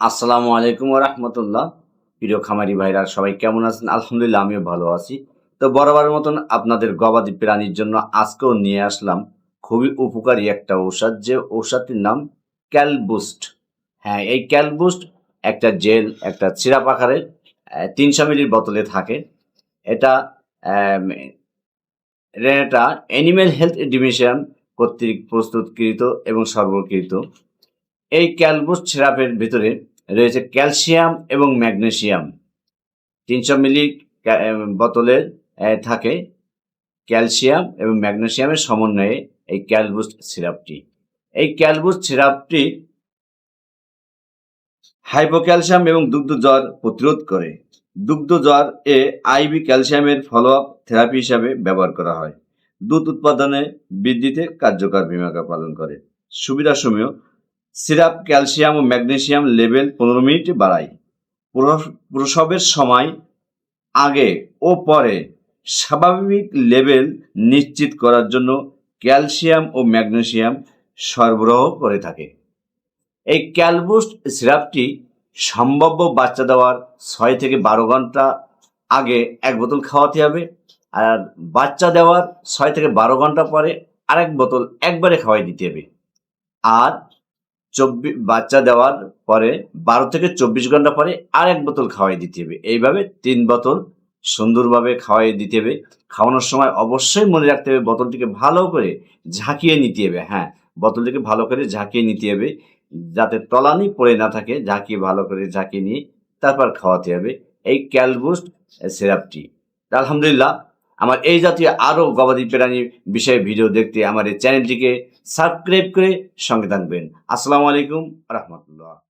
আসসালামু আলাইকুম রহমতুল্লাহ। প্রিয় খামারি ভাইরা, সবাই কেমন আছেন? আলহামদুলিল্লাহ, আমিও ভালো আছি। তো বরাবরের মতন আপনাদের গবাদি প্রাণীর জন্য আজকেও নিয়ে আসলাম খুবই উপকারী একটা ঔষধ, যে ঔষধটির নাম ক্যালবুস্ট। হ্যাঁ এই ক্যালবুস্ট একটা জেল, একটা সিরাপ আকারে তিনশো মিলির বোতলে থাকে। এটা এটা অ্যানিম্যাল হেলথ ডিভিশন কর্তৃক প্রস্তুতকৃত এবং সর্বকৃত। এই ক্যালবুস্ট সিরাপের ভিতরে রয়েছে ক্যালসিয়াম এবং ম্যাগনেসিয়াম। তিনশো মিলি আহ, থাকে ক্যালসিয়াম এবং ম্যাগনেসিয়ামের সমন্বয়ে এই ক্যালবুস্ট সিরাপটি। এই ক্যালবুস্ট সিরাপটি হাইপোক্যালসিয়াম এবং দুগ্ধ জ্বর প্রতিরোধ করে। দুগ্ধ জ্বর এ আইবি ক্যালসিয়ামের ফলো আপ থেরাপি হিসাবে ব্যবহার করা হয়। দুধ উৎপাদনে বৃদ্ধিতে কার্যকর ভূমিকা পালন করে। সুবিধা সুবিধাসমূহ সিরাপ, ক্যালসিয়াম ও ম্যাগনেসিয়াম লেভেল পনেরো মিনিটে বাড়ায় প্রস- প্রসবের সময় আগে ও পরে স্বাভাবিক লেভেল নিশ্চিত করার জন্য ক্যালসিয়াম ও ম্যাগনেসিয়াম সরবরাহ করে থাকে। এই ক্যালবুস্ট সিরাপটি সম্ভাব্য বাচ্চা দেওয়ার ছয় থেকে বারো ঘণ্টা আগে এক বোতল খাওয়াতে হবে আর বাচ্চা দেওয়ার ছয় থেকে বারো ঘণ্টা পরে আরেক বোতল একবারে খাওয়াই দিতে হবে। আর চব্বিশ বাচ্চা দেওয়ার পরে বারো থেকে চব্বিশ ঘণ্টা পরে আর এক বোতল খাওয়াই দিতে হবে। এইভাবে তিন বোতল সুন্দরভাবে খাওয়াই দিতে হবে। খাওয়ানোর সময় অবশ্যই মনে রাখতে হবে বোতলটিকে ভালো করে ঝাঁকিয়ে নিতে হবে। হ্যাঁ বোতলটিকে ভালো করে ঝাঁকিয়ে নিতে হবে। যাতে তলানি পড়ে না থাকে, ঝাঁকিয়ে ভালো করে ঝাঁকিয়ে নিয়ে তারপর খাওয়াতে হবে। এই ক্যালবুস্ট সিরাপটি। আলহামদুলিল্লাহ আমার এই জাতীয় আরও গবাদি প্রাণী বিষয়ে ভিডিও দেখতে আমার এই চ্যানেলটিকে সাবস্ক্রাইব করে সঙ্গে থাকবেন। আসসালামু আলাইকুম রহমতুল্লাহ।